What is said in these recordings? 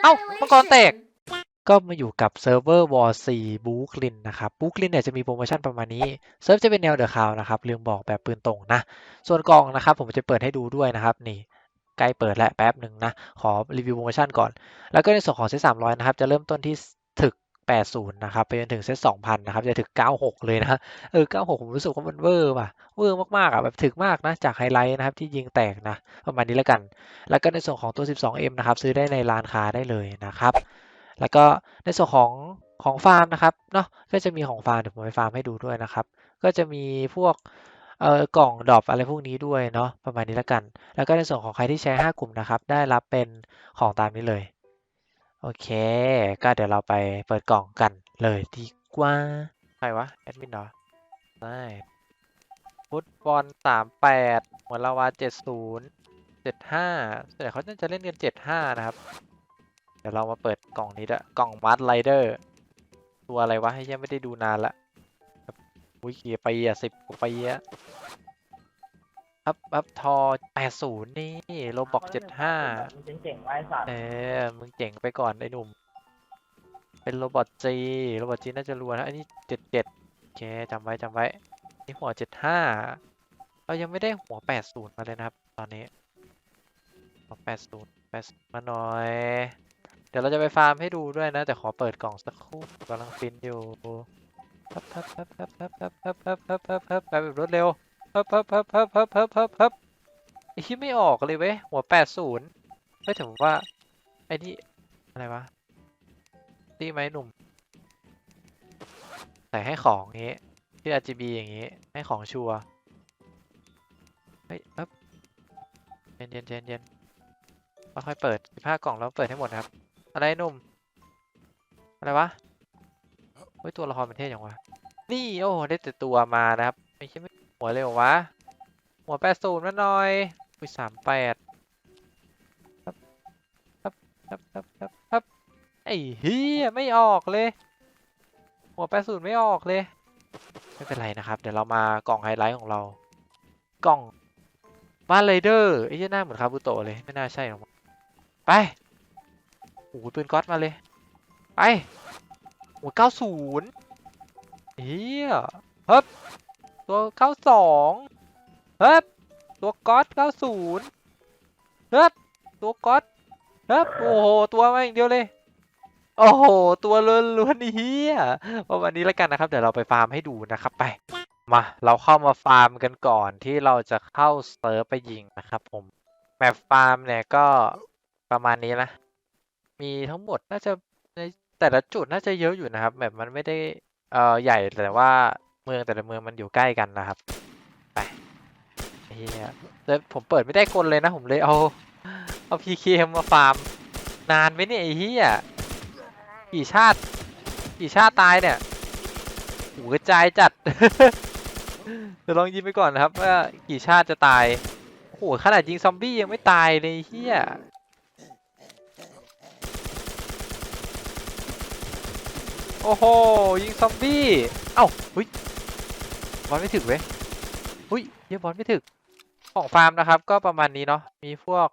เอ้ามังกรแตก ก็มาอยู่กับเซิร์ฟเวอร์วอร์ซีบูคลินนะครับบูคลินเนี่ยจะมีโปรโมชั่นประมาณนี้ เซิร์ฟจะเป็นแนวเดอะคาวนะครับลืมบอกแบบปืนตรงนะ ส่วนกล่องนะครับ ผมจะเปิดให้ดูด้วยนะครับ นี่ใกล้เปิดแล้วแป๊บหนึ่งนะ ขอรีวิวโปรโมชั่นก่อน แล้วก็ในส่วนของเซต300นะครับ จะเริ่มต้นที่ถึก 80 นะครับ ไปจนถึงเซต2,000 นะครับ จะถึก96 เลยนะเออ 96 ผมรู้สึกว่ามันเวอร์ว่ะ เวอร์มากๆอะแบบถึกมากนะ จากไฮไลท์นะครับ ที่ยิงแตกนะ ประมาณนี้แล้วกัน แล้วก็ในส่วนของตัว 12M นะครับ ซื้อได้ในร้านค้าได้เลยนะครับ แล้วก็ในส่วนของของฟาร์มนะครับ เนาะก็จะมีของฟาร์มเดี๋ยวผมไปฟาร์มให้ดูด้วยนะครับ ก็จะมีพวกเอ่อกล่องดรอปอะไรพวกนี้ด้วยเนาะประมาณนี้แล้วกัน แล้วก็ในส่วนของใครที่แชร์5กลุ่มนะครับ ได้รับเป็นของตามนี้เลย โอเค ก็เดี๋ยวเราไปเปิดกล่องกันเลยดีกว่า ใครวะ แอดมินเหรอได้ฟุตบอลสามแปดหัวลาวาเจ็ดศูนย์เจ็ดห้าส่วนใหญ่เขาจะเล่นกันเจ็ดห้านะครับ เดี๋ยวเรามาเปิดกล่องนี้ด้วยกล่องมาร์ทไรเดอร์ ตัวอะไรวะให้ยังไม่ได้ดูนานละอุ้ยกี่ปีอะสิบกว่าปีอะ อัพอัพทอแปดศูนย์นี่โลบอกเจ็ดห้ามึงเจ๋งๆไว้สัตว์เออมึงเจ๋งไปก่อนไอ้หนุ่ม เป็นโรบอทจีโรบอทจีน่าจะรัวนะอันนี้เจ็ดเจ็ดโอเคจำไว้จำไว้นี่หัวเจ็ดห้าเรายังไม่ได้หัวแปดศูนย์มาเลยนะครับ ตอนนี้หัวแปดศูนย์แปดมาหน่อย เดี๋ยวเราจะไปฟาร์มให้ดูด้วยนะ แต่ขอเปิดกล่องสักครู่กำลังฟินอยู่พับพับพับพับพั บพับพับพับพับพับพับแบเพับพับพับพับพับพับพับพับไอ้ที่ไม่ออกเลยเว้ยหัวแปดศูนย์เฮ้ยถือว่าไอ้นี่อะไรวะตีไหมหนุ่มใส่ให้ของงี้ที่ RGB อย่างงี้ให้ของชัวร์เฮ้ยปั๊บเย็นเย็นเย็นเย็นค่อยเปิด15กล่องแล้วเปิดให้หมดครับ อะไรหนุ่มอะไรวะเฮ้ยตัวละครมันเท่ยังวะนี่โอ้ได้แต่ตัวมานะครับไม่ใช่ไม่ หัวเรอววะ หัวแปดศูนย์มาหน่อยอุ้ยสามแปดครับครับครับครับครับครับไอ้เฮียไม่ออกเลย หัวแปดศูนย์ไม่ออกเลย ไม่เป็นไรนะครับ เดี๋ยวเรามากล่องไฮไลท์ของเรา กล่องบ้านไรเดอร์ไอ้เหี้ยหน้าเหมือนคาบุโตะเลย ไม่น่าใช่หรอกไปโอ้โหปืนก๊อตมาเลย ไปโอ้เก้าศูนย์เฮียฮ้บ ตัวเก้าสองเฮ้บตัวก๊อตเก้าศูนย์เฮ้บตัวก๊อตเฮ้บโอ้โห ตัวมาอย่างเดียวเลย โอ้โห ตัวล้วนๆเฮียประมาณนี้แล้วกันนะครับ เดี๋ยวเราไปฟาร์มให้ดูนะครับไป มา เราเข้ามาฟาร์มกันก่อนที่เราจะเข้าเซิร์ฟไปยิงนะครับผม แมปฟาร์มเนี่ยก็ประมาณนี้นะ มีทั้งหมดน่าจะในแต่ละจุดน่าจะเยอะอยู่นะครับ แบบมันไม่ได้เอ่อใหญ่แต่ว่า เมืองแต่ละเมืองมันอยู่ใกล้กันนะครับ ไปเฮียแต่ผมเปิดไม่ได้กลเลยนะ ผมเลยเอาเอาพีเคมาฟาร์ม นานไหมเนี่ยไอ้เฮียกี่ชาติกี่ชาติตายเนี่ยหูกระจายจัดเดี๋ยวลองยิงไปก่อนนะครับว่ากี่ชาติจะตายโอ้โหขนาดยิงซอมบี้ยังไม่ตายเลยเฮียโอ้โหยิงซอมบี้ เอ้าเฮ้ยบอลไม่ถึกเว้ยเฮ้ยเหี้ยบอลไม่ถึกของฟาร์มนะครับ ก็ประมาณนี้เนาะมีพวก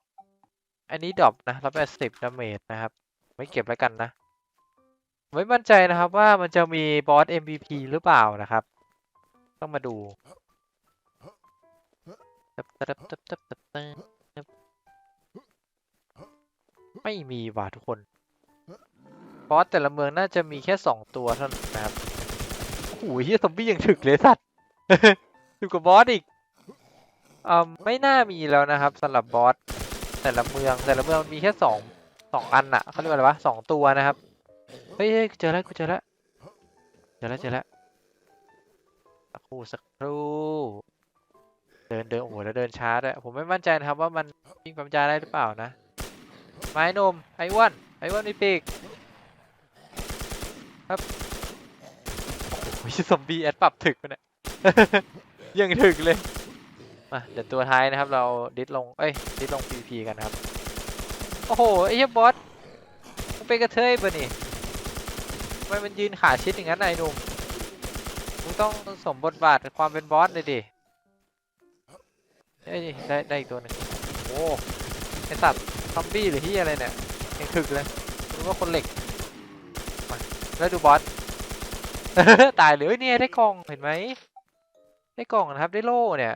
อันนี้ดรอปนะรับแปดสิบดาเมจนะครับ ไม่เก็บแล้วกันนะไม่มั่นใจนะครับว่ามันจะมีบอส MVP หรือเปล่านะครับ ต้องมาดูไม่มีว่ะทุกคน บอสแต่ละเมืองน่าจะมีแค่สองตัวเท่านั้นนะครับ โอ้โหเฮียซอมบี้ยังถึกเลยสัตว์ถึกกว่าบอสอีกอ่าไม่น่ามีแล้วนะครับสำหรับบอสแต่ละเมืองแต่ละเมืองมีแค่สองสองอันน่ะเขาเรียกว่าอะไรวะสองตัวนะครับเฮ้ยเจอแล้วกูเจอแล้วเจอแล้วเจอแล้วสักครู่สักครู่เดินเดินโอ้โหแล้วเดินช้าด้วยผมไม่มั่นใจนะครับว่ามันวิ่งความจาได้หรือเปล่านะ ไม้นมไอ้อ้วนไอ้อ้วนมีปีกครับ โอ้ยซอมบี้แอดปรับถึกไปเนี่ยยังถึกเลยมาเดี๋ยวตัวท้ายนะครับเราดิสลงเอ้ยดิสลง PVP กันครับ โอ้โหไอ้เหี้ยบอสมึงเป็นกระเทยปะนี่ทำไมมันยืนขาชิดอย่างนั้นนายหนุ่มมึงต้องสมบทบาทความเป็นบอสเลยดิเอ้ยได้ได้อีกตัวหนึ่งโอ้ไอสัตว์ซอมบี้หรือที่อะไรเนี่ยยังถึกเลยนึกว่าคนเหล็กมาแล้วดูบอส ตายเลยเอ้ยเนี่ยได้กล่องเห็นไหมได้กล่องนะครับได้โล่เนี่ย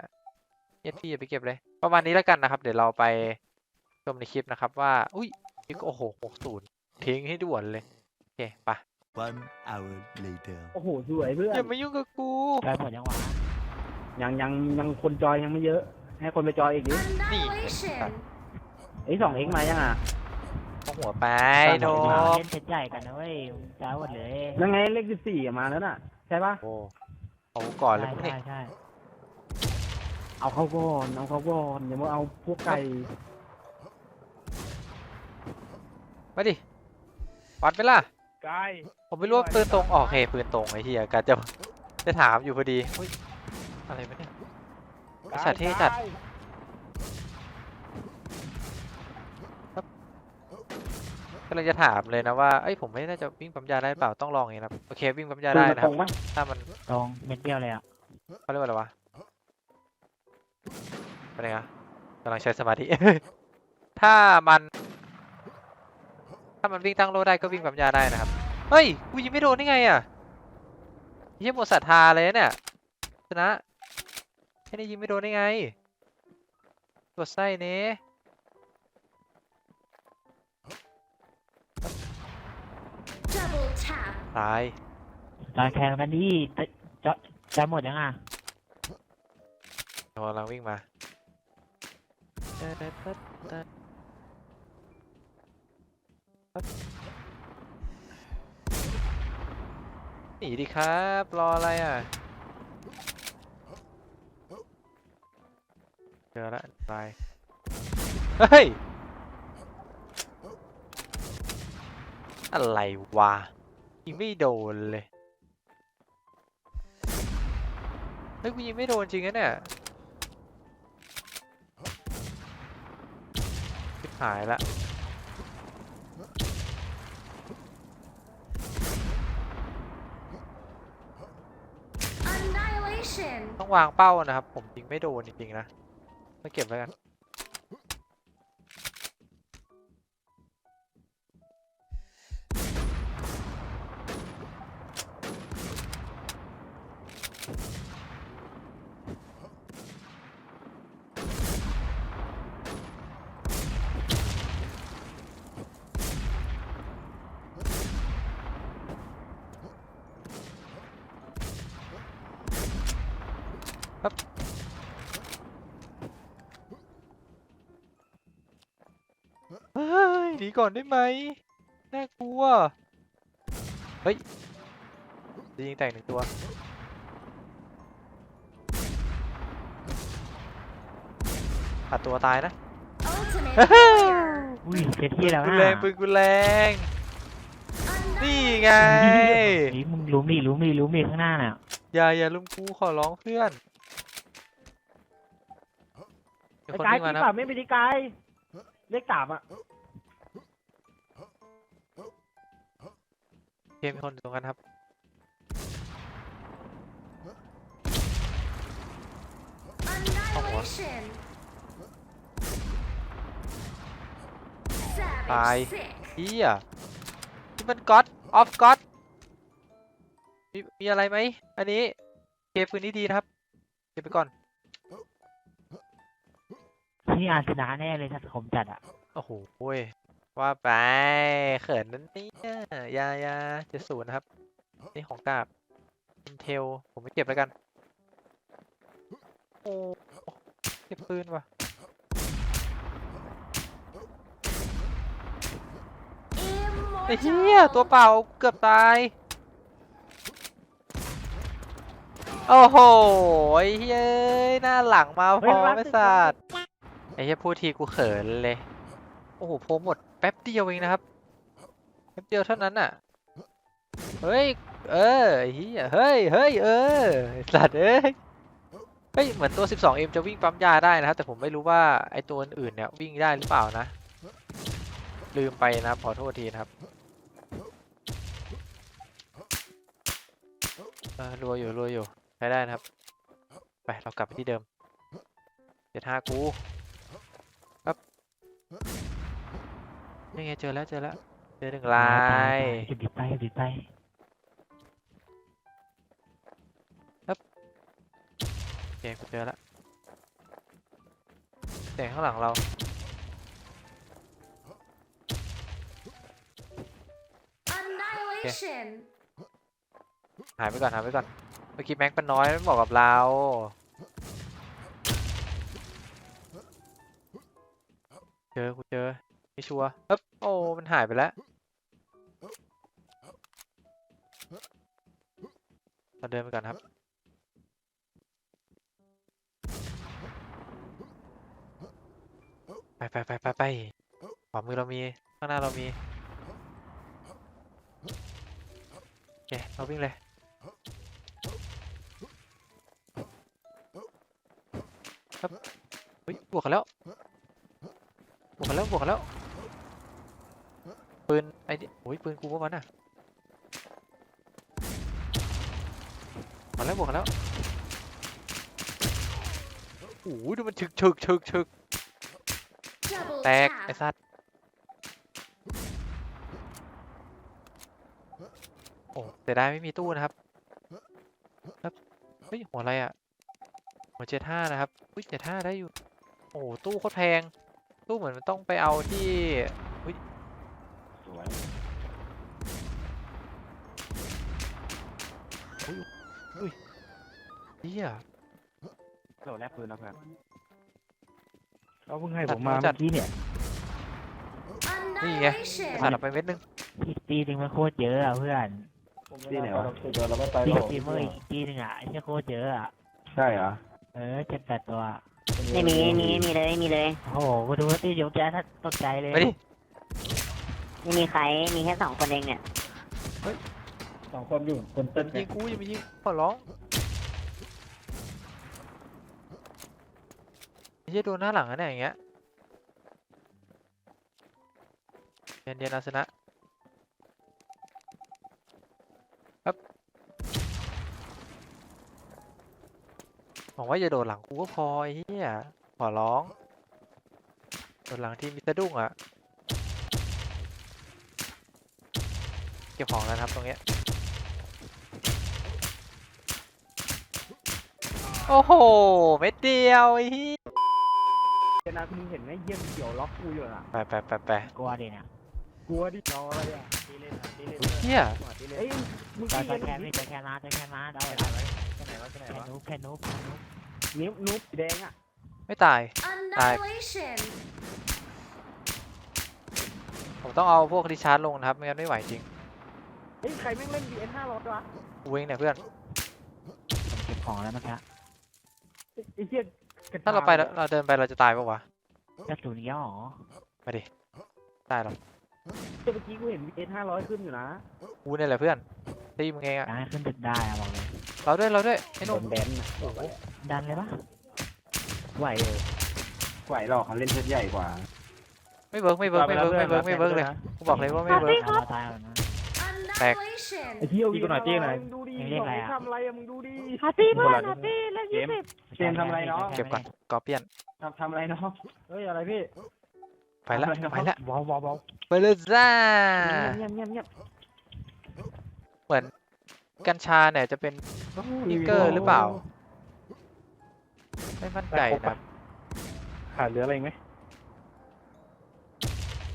เย็ดพี่อย่าไปเก็บเลย ประมาณนี้แล้วกันนะครับ เดี๋ยวเราไปชมในคลิปนะครับ ว่า อุ้ยนี่ก็โอ้โหหกศูนย์ทิ้งให้ด่วนเลยโอเคไป One hour later. โอ้โห สวยเพื่อนอย่ามายุ่งกับกูได้หมดยังวะยังยังยังคนจอยยังไม่เยอะ ให้คนไปจอยอีกดิ Annihilation. ไอ้สองเอ็กมายังอะเอา หัวไปตั้งโดหัวมเล่นเซตใหญ่กันนะเว้ยจ้าหมดเลย ยังไงเลขสิบสี่มาแล้วน่ะ ใช่ปะโอ้เอาก่อนเลยใช่พวกนี้ใช่ใช่เอาเข้าก่อนเอาเข้าก่อนอย่ามาเอาพวกไก่มาดิวัดไปล่ะไก่ผมไม่รู้ว่าปืนตรงออกเฮปืนตรงไอ้เหี้ยกาจะจะถามอยู่พอดีอุ้ยอะไรวะเนี่ย ไอ้สัตว์เท่จัด กำลังจะถามเลยนะว่าเอ้ยผมไม่น่าจะวิ่งปั๊มยาได้เปล่าต้องลองอย่างนี้นะครับโอเควิ่งปั๊มยาได้นะคตรัรบงปะถ้ามันตรงเม็ดเดียวเลยอะเขาเรียกว่าอะไรวะอะไรนะกำลังใช้สมาธิ ถ้ามัน ถ้ามันวิ่งตั้งโลได้ก็วิ่งปั๊มยาได้นะครับเฮ้ยกูยิงไม่โดนได้ไงอะเฮียหมดศรัทธาเลยนะเนี่ยชนะแค่นี้ยิงไม่โดนได้ไงกดไส้เนี้ Double tap. ตายตอนแข่งกันนี่จะจะหมดยังอะกำลังวิ่งมาหนีดิครับ รออะไรอะ เจอแล้วตาย เฮ้ย อะไรวะยิงไม่โดนเลยเฮ้ยกูยิงไม่โดนจริงนะเนี่ยชิบหายละ Annihilation. ต้องวางเป้านะครับ ผมยิงไม่โดนจริงๆนะมาเก็บแล้วกัน เฮ้ยหนีก่อนได้ไหมน่ากลัว เฮ้ยยิงแต่งหนึ่งตัว ขาดตัวตายนะ Ultimate warrior. อุ้ยเซตที่แล้วกูนะแรงปืนกูแรง นี่ไงนี่มึงรู้มีรู้มีรู้มีข้างหน้าน่ะอย่าอย่าลุมกูขอร้องเพื่อนมีไอ้คนไก่วิ่งมาที่นะป่าไม่เป็นไก่เลขสามอะเกมมีคนอยู่ตรงนั้นครับ Annihilation. Bye. Savage sick. เฮียนี่มันก็อดออฟก็อดมีมีอะไรไหม อันนี้เก็บปืนนี้ดีนะครับ เก็บไปก่อน ที่อาร์เซนาแน่เลยถ้าผมจัดอะ โอ้โหยว่าไป เขินนั่นนี่ยายาเจ็ดศูนย์นะครับ นี่ของกาบ Intel ผมไม่เก็บแล้วกัน โอ้ เก็บปืนว่ะ ไอ้เหี้ยตัวเปล่าเกือบตาย โอ้โหไอ้เฮ้ยหน้าหลังมาพร้อมไอ้สิสัตว์ไอ้เหี้ยพูดทีกูเขินเลย โอ้โหโพหมดแป๊บเดียวเองนะครับ แป๊บเดียวเท่านั้นอะ เฮ้ย เออไอ้เหี้ยเฮ้ย เฮ้ย เออสัตว์เอ้ย เฮ้ย เหมือนตัว 12M จะวิ่งปั๊มยาได้นะครับ แต่ผมไม่รู้ว่าไอตัวอื่นๆเนี่ยวิ่งได้หรือเปล่านะ ลืมไปนะขอโทษทีนะครับ เออรัวอยู่รัวอยู่ใช้ได้นะครับ ไปเรากลับไปที่เดิมเจ็ดห้ากูครับนี่ไงเจอแล้วเจอแล้วเจเจอหนึ่งลายหยุดดิดไปหยุดดิดไปโอเคกูเจอละเสียงข้างหลังเรา Annihilation. หายไปก่อนหายไปก่อน เมื่อกี้แม็กเป็นน้อยไมันบอกกับเราเจอกูเจอไม่ชัวร์เอ๊บโอ้มันหายไปแล้ว เราเดินไปก่อนครับไปไปไปไปไปขวามือเรามี ข้างหน้าเรามี โอเค เราวิ่งเลย ครับเฮ้ยบวกกันแล้วบวกกันแล้วบวกกันแล้วปืนไอ้นี่โอ้ยปืนกูว่ามันอะมาแล้วบวกกันแล้วโอ้ยดูมันฉึกฉึกฉึกฉึกแตกไอ้สัตว์โอ้เสียดายไม่มีตู้นะครับ ฮ้ยหัวอะไรอะ หัวเจ็ดห้านะครับอุ้ยเจ็ดห้าได้อยู่ โอ้โหตู้โคตรแพง ตู้เหมือนมันต้องไปเอาที่อุ้ยสวยเฮียเราแลกปืนนะเพื่อนเขาเพิ่งให้จัผดมมาจัดเมื่อกี้เนี่ยนี่ไง Annihilation. สัตว์ออกไปเม็ดนึงอีกตีหนึ่งมันโคตรเยอะอะเพื่อน ที่ไหนวะ เดี๋ยวเราไม่ไปตีหรอกตีเมอร์อีกตีหนึ่งอะไอ้เชี่ยโคตรเยอะอะ ใช่เหรอ เออเจ็ดแปดตัว ไม่มีไม่มีไม่มีเลยไม่มีเลยโอ้โหกูดูว่าตียกแจ๊สตกใจเลยไปดิ ไม่มีใครมีแค่สองคนเองเนี่ยสองคนอยู่คนอย่าเต้นมายิงกูอย่ามายิงขอร้องไอ้เฮียโดนหน้าหลังนะเนี่ยอย่างเงี้ยเย็นเย็นอาสนะครับ หวังว่าอย่าโดดหลังกูก็พอไอ้เฮียขอร้อง โดดหลังที่มิสเตอร์ดุ้งอะ เก็บของแล้วนะครับตรงเนี้ย โอ้โห เม็ดเดียวไอ้เหี้ยเจนะมึงเห็นไหมเยี่ยมเขียวล็อกกูอยู่น่ะไปไปไปไปกลัวดิเนี่ยกลัวดิรออะไรอะตีเล่นอะตีเล่นเฮียเอ้ยมึงจอตีจอเล่นแค่ไม่จอแค่มาจอแค่มาเอาไปไว้ไหน วะไปไหนวะไปไหนแค่วะนุ๊กแค่นุ๊กแค่นุ๊กนิ้วนุ๊กสีแดงอะไม่ตาย Annihilation. ผมต้องเอาพวกรีชาร์จลงนะครับไม่งั้นไม่ไหวจริงเฮ้ยใครแม่งเล่น BN ห้าร้อยวะกูเองเนี่ยเพื่อนผมเก็บของแล้วเมื่อกี้ไอ้เหี้ยกะถ้าเราไปแล้วเราเดินไปเราจะตายปะวะกระสุนย่อมาดิตายหรอกเมื่อกี้กูเห็น BN ห้าร้อยขึ้นอยู่นะกูเนี่ยแหละเพื่อน ตีมึงเองอะอยากให้ขึ้นตึกได้อะบอกเลยเราด้วยเราด้วยไอ้หโดนุ่มนแบนอะบอกเลยดันเลยปะไหวเลยไหวหรอกเขาเล่นเซตใหญ่กว่าไม่เวิร์กไม่เวิร์กไม่เวิร์กไม่เวิร์กไม่เวิร์กเลยกูบอกเลยว่าไม่เวิร์กเราตายแล้วนะ Annihilation. ไอ้เที่ยวตีกูหน่อยตีกูหน่อย มึงดูดิยังเรียกอะไรอะ ทำอะไรอะมึงดูดิ ฮาปี้เพื่อนฮาปี้เล่นเกยี่ม สิบเจมส์ทำอะไรเนาะ เก็บก่อนกอเปียนทำทำอะไรเนาะ เฮ้ยอะไรพี่ไปละอะไรนะไปละวอลวอลวอลไปเลยจ้าเงียบเงียบเงียบ เหมือนกัญชาเนี่ยจะเป็นนิกเกอร์หรือเปล่า ไม่มั่นใจนะครับขาดเหลืออะไรอีกไหม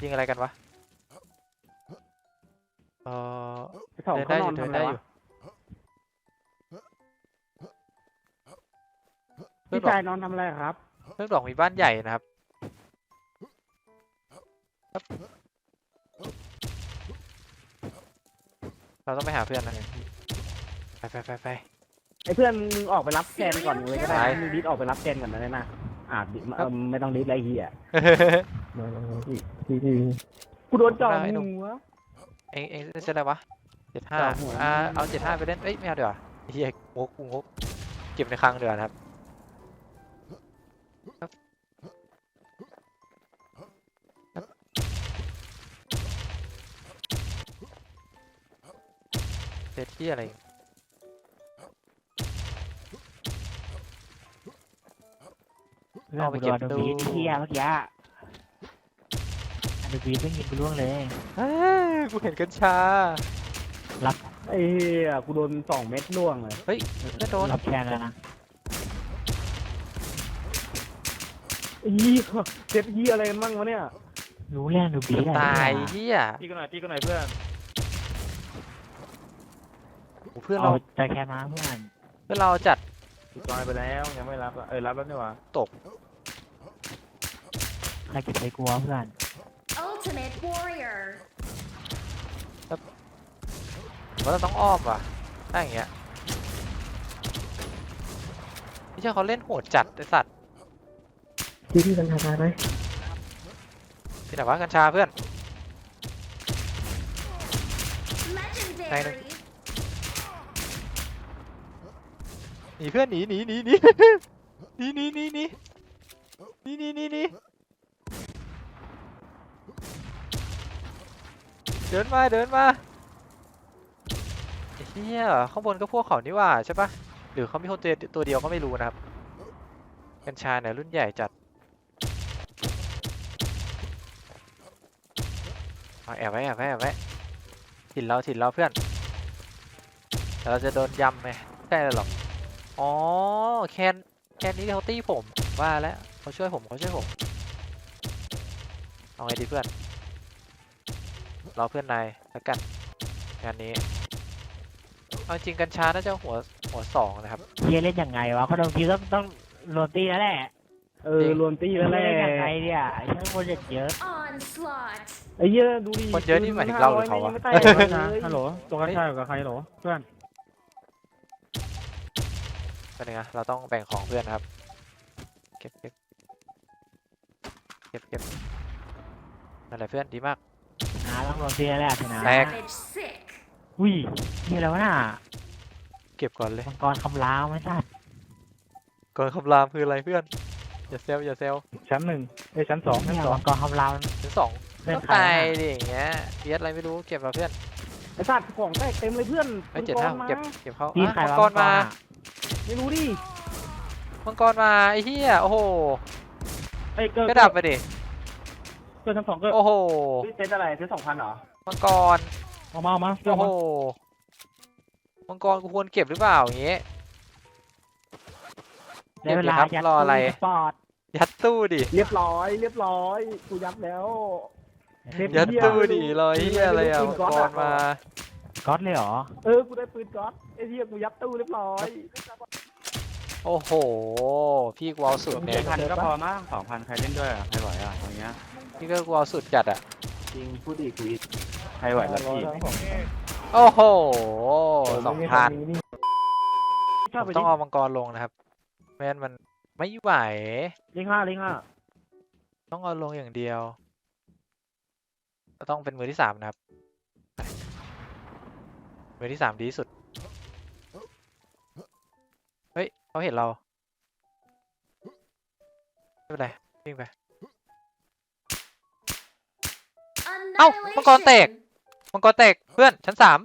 ยิงอะไรกันวะเออไอ้สองเดินเขาได้อนอนยู่เดิทำนอะไรได้อวะยู่เพื่อนพี่บอกชายนอนทำอะไรครับเพื่อนบอกมีบ้านใหญ่นะครับ เราต้องไปหาเพื่อนนะ ไปไปไปไป ไอ้เพื่อนมึงออกไปรับแกนก่อนเลยก็ได้ไป มึงดิสออกไปรับแกนก่อนนะนะอ่าดิเออไม่ต้องดิสไรเฮียกูโดนจ่อไอ้หนุ่มหัว เองเองจะอะไรวะเจ็ดห้าต่อหัว อ่าเอาเจ็ดห้าไปเล่นเอ้ยไม่เอาเดี๋ยวาเฮียงกกูงกเก็บในคลังเดี๋ยวานะครับครับ ซตที่อะไร เพื่อนกูโดนโดนบีทเที่ยเมื่อกี้ไอ้ดูบีเพิ่งยิงกูล่วงเลยเอ้ยกูเห็นกัญชา ไอ้เหี้ยกูโดนสองเม็ดล่วงเลย เฮ้ยไม่โดนรับแคนแล้วนะไอ้เหี้ยเจ็บเหี้ยอะไรมั่งวะเนี่ย รู้เรื่องดูบีเกือบอะตายเฮียตีกันหน่อยตีกันหน่อยเพื่อนโอ้ เพื่อนเอาเราใจแคนมาเพื่อนเพื่อนเราจัดตีจอยไปแล้วยังไม่รับอะเออรับแล้วนี่หว่าใครเก็บใจกลัวเพื่อน Ultimate warrior. ว่าเราต้องอ้อมว่ะถ้าอย่างเงี้ยไม่ใช่เขาเล่นโหดจัดไอสัตว์ที่ที่กัญชาตายไหมที่ไหนวะกัญชาเพื่อน Legendary. หนีเพื่อนหนีหนีหนีหนี หนีหนีหนีหนีหนีหนีหนีหนีเดินมาเดินมาไอ้เฮียข้างบนก็พวกเขานี่หว่าใช่ปะหรือเขามีคนตัวตัวเดียวก็ไม่รู้นะครับ กัญชาเนี่ยรุ่นใหญ่จัดเอาแอบไว้แอบไว้แอบไว้ถิ่นเราถิ่นเราเพื่อนแต่เราจะโดนยำไหมไม่ใช่หรอก อ๋อแคนแคนนี้เขาตีผมว่าแล้วเขาช่วยผมเขาช่วยผมเอาไงดีเพื่อนรอเพื่อนนายแล้วกันงานนี้เอาจริงกัญชาน่าจะหัวหัวสองนะครับเฮียเล่นยังไงวะเขาโดนทีต้องต้องโรตีแล้วแหละเออรวมตีแล้วแหละเล่นยังไงเนี่ยช่างคนเด็ดเยอะ Onslaught. ไอ้เหี้ยดูดิคนเยอะนี่หมายถึงเราหรือเขาวะไม่ตายเลยฮัลโหลตัวกันชายกับใครเหรอเพื่อน เป็นไงเราต้องแบ่งของเพื่อนนะครับ เก็บเก็บเก็บเก็บนั่นแหละเพื่อนดีมาก นะต้องโรตีแล้วแหละชนะแตก Savage sick. อุ้ยนี่แล้วะน่ะเก็บก่อนเลยมังกรคำรามไม่ทราบก่อนคำรามคืออะไรเพื่อน อย่าเซลอย่าเซลชั้นหนึ่งเอ้ยชั้นสองชั้เนี่นยสองมังกรคำรามถึงสองเพื่อนต้องใครตายอะดิอย่างเงี้ยเบียดอะไรไม่รู้เก็บมาเพื่อนไอ้สัตว์ของแตกเต็มเลยเพื่อนไอ้เจ็ดห้ามังกรเก็บเก็บเขาพี่อะใครมัวะงกรมาอะ ไม่รู้ดิมังกรมาไอ้เหี้ยโอ้โหไอ้เกิดก็ดับไปดิเกิดชั้นสองเกิดโอ้โหพี่เซตอะไรเซตสองพันเหรอมังกรเอามาเอามาเสื้อโอ้โหมามังกรกูควรเก็บหรือเปล่าอย่างงี้ได้เวลาเก็บดิครับยัดรออะไรตู้สปอร์ตยัดตู้ดิ เรียบร้อย เรียบร้อยกูยับแล้วเทปยัดเหี้ยตู้ดิรอยเหี้ยอะไรอะปืมันงก๊อตกรอะมา ก๊อตเลยเหรอ เออ กูได้ปืนก๊อตไอ้เหี้ยกูยับตู้เรียบร้อย โอ้โห พี่กูเอาสุดเนี่ยพันก็พอมั้งสองพันใครเล่นด้วยอะใครไหวอะอย่างเงี้ยพี่ก็กูเอาสุดจัดอะ จริงพูดดีกูอีกใครไหวแล้วพี่โอ้โหสองพันชอบผไปมดิต้องเอามังกรลงนะครับไม่งั้นมันไม่ไหว ลิงห้าลิงห้าต้องเอาลงอย่างเดียวก็ต้องเป็นมือที่สามนะครับไป มือที่สามดีที่สุด เฮ้ยเขาเห็นเรา ไม่เป็นไรวิ่งไป เอ้า มังกรแตก Annihilation. มังกรแตก เพื่อน ชั้นสาม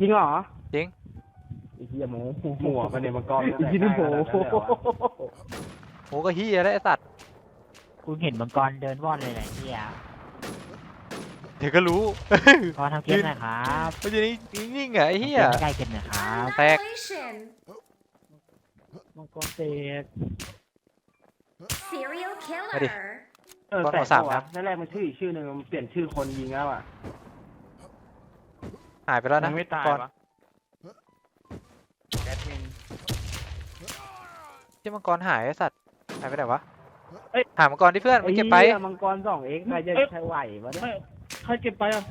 จริงเหรอจริง ไอ้เหี้ยหมูหมัวมันเนี่ยมังกรไอ้เหี้ยหมูโหก็เฮียแล้วไอสัตว์ กูเห็นมังกรเดินว่อนเลยแหละเฮีย เดี๋ยวก็รู้ ขอทำเกมหน่อยครับมันอยู่นิ่งๆอะไอ้เฮียทำเกมใกล้เกมหน่อยครับแตก Annihilation. มังกรเตก Serial มาดิ killer. เออก้อนแต่หัวสามตัวครับแรกมันชื่ออีกชื่อหนึ่งมันเปลี่ยนชื่อคนยิงแล้วอะหายไปแล้วนะยังไม่ตายก่อนวะแอดมินที่มังกรหายไอสัตว์หายไปไหนวะเอ้ยหามังกรที่เพื่อนไปเก็บไปอ้หี้ยมังกรสองเอ็กใครจะใช้ไหววะเนี่ย ใครเก็บไปอะ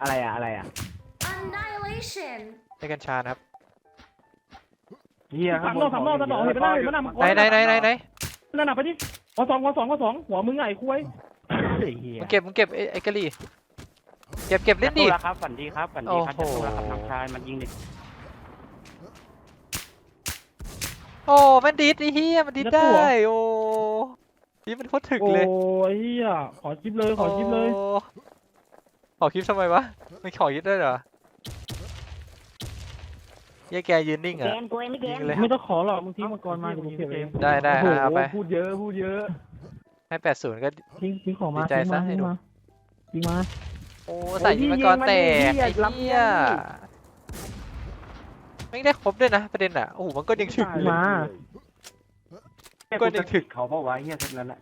อะไรอะอะไรอะ Annihilation. ในกัญชานะครับเฮียสามรอบสามรอบสามรอบเห็นไม่ได้เห็นไม่ได้มังกรไหนไหนไหนไหนไหนนั่นน่ะไปดิวอสองวอสองวอสองหัวมึงไงคุยเฮียมึงเก็บมึงเก็บไอ้ไอ้กะหรี่เก็บเก็บเล่นดิ ครับฝันดีครับฝันดีครับโอ้โหจะสู้แล้วครับน้องชายมันยิงเด็กโอ้มันดิดไอ้เฮียมันดิดได้โอ้ นี่มันโคตรถึกโอ้เลยยเฮียขอคลิปเลยขอคลิปเลยโอ้ขอคลิปทำไมวะไม่ขอคลิปด้วยเหรอเหี้ยแกยืนนิ่งเกอะมกูเองไม่เกยิมงเลยไม่ต้องขอหรอกบางทีมังกรมาเดี๋ยวกูเก็บเองได้ได้โอ้โหอะเอาไป พูดเยอะพูดเยอะให้แปดศูนย์ก็ ทิ้งทิ้งของมาดีใจทิ้งซะมาให้ทิ้งดู มาทิ้งมา โอ้ใส่ยิงมังกรแตกยิงมันดิไอ้รับเหี้ยไม่ไม่ได้ครบด้วยนะประเด็นอะ โอ้โหมันก็ยังถึกทิ้งมา ก็ยังถึกเขาบอกว่าเฮียเท่านั้นแหละ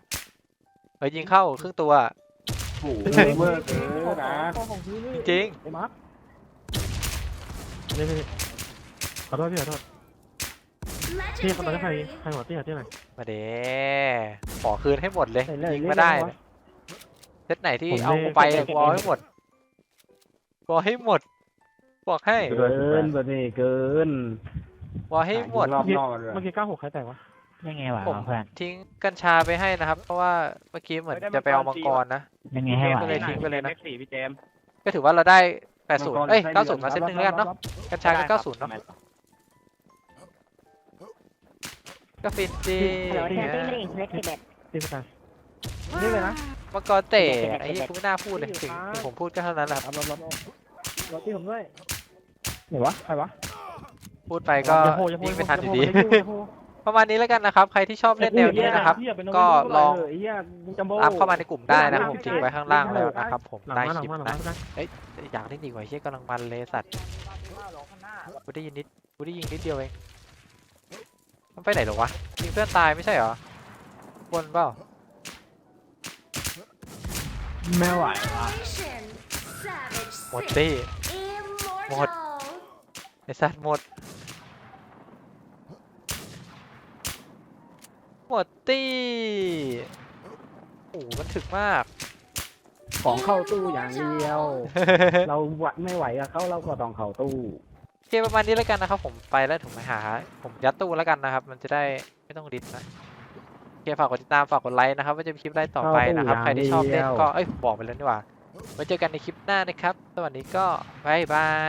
เฮ้ยยิงเข้าครึ่งตัว โอ้โหเวอร์เกินนะจริงไอ้มาร์คนี่นี่ขอโทษพี่ขอโทษพี่เขาตอนนี้ใคร Legendary. ใครหัวเตี้ยเตี้ยไหนๆมาเด้ขอคืนให้หมดเลยใส่เลยยิงเล่นมาได้ได้เลวะยเซตไหนที่ผมเอาเลขกูไปอะกูเอาให้หมดกูเอาให้หมด บอกให้เกินแบบนี้เกิน กูเอาให้หมด รอบนอกเลยเมื่อกี้เก้าหกใครแตกวะ ยังไงวะผมเพื่อนทิ้งกัญชาไปให้นะครับ เพราะว่าเมื่อกี้เหมือนจะไปเอามังกรนะยังไงให้ไหวก็เลยทิ้งไปเลยนะสี่พี่เจมก็ถือว่าเราได้80เอ้ย90มาเซตหนึ่งแล้วกันเนาะกัญชาก็90เนาะก็ฟินจีฮัลโหลเธอติ้งไม่ได้เล็กสิบเอ็ดตีสกายนี่เลยนะมังกรเตะไอ้เหี้ยกูไม่น่าพูดเลยถึงถึงผมพูดก็เท่านั้นแหละครับรับรับรับรับที่ผมด้วยไหนวะใครวะพูดไปก็อย่าโหอย่าโหยิงอย่าโหไม่ทันอยู่ดี อย่าโหอย่าโหประมาณนี้แล้วกันนะครับ ใครที่ชอบเล่นแนวนี้นะครับ ก็ลองไอ้เหี้ยมึงจัมโบ้ตามเข้ามาในกลุ่มได้นะครับผมทิ้งไว้ข้างล่างแล้วนะครับ ผมหลังใต้มาหลัคงลิปมาหลังนะมาอยากเล่นดีกว่าเชี่ยกำลังมันเลยสัตว์กูได้ยินนิดกูได้ยิงนิดเดียวเองมันไปไหนหรอวะยิงเพื่อนตายไม่ใช่เหรอบนเปล่าไม่ไหว Annihilation. Savage หมด Six. ตี้ Immortal. ไอสัตว์หมด หมด ตี้โอ้โหมันถึกมาก ของเข้าตู้อย่างเดียว เราวัดไม่ไหวกับเขาเราก็ต้องเข้าตู้โอเคประมาณนี้แล้วกันนะครับ ผมไปแล้วถึงไปหา ผมยัดตู้แล้วกันนะครับ มันจะได้ไม่ต้องดิสนะโอเคฝากกดติดตามฝากกดไลค์นะครับว่าจะมีคลิปอะไรต่อไปนะครับ ใครที่ชอบเล่นก็เอ้ยผมบอกไปแล้วนี่หว่าไว้เจอกันในคลิปหน้านะครับ สวัสดีก็บ๊ายบาย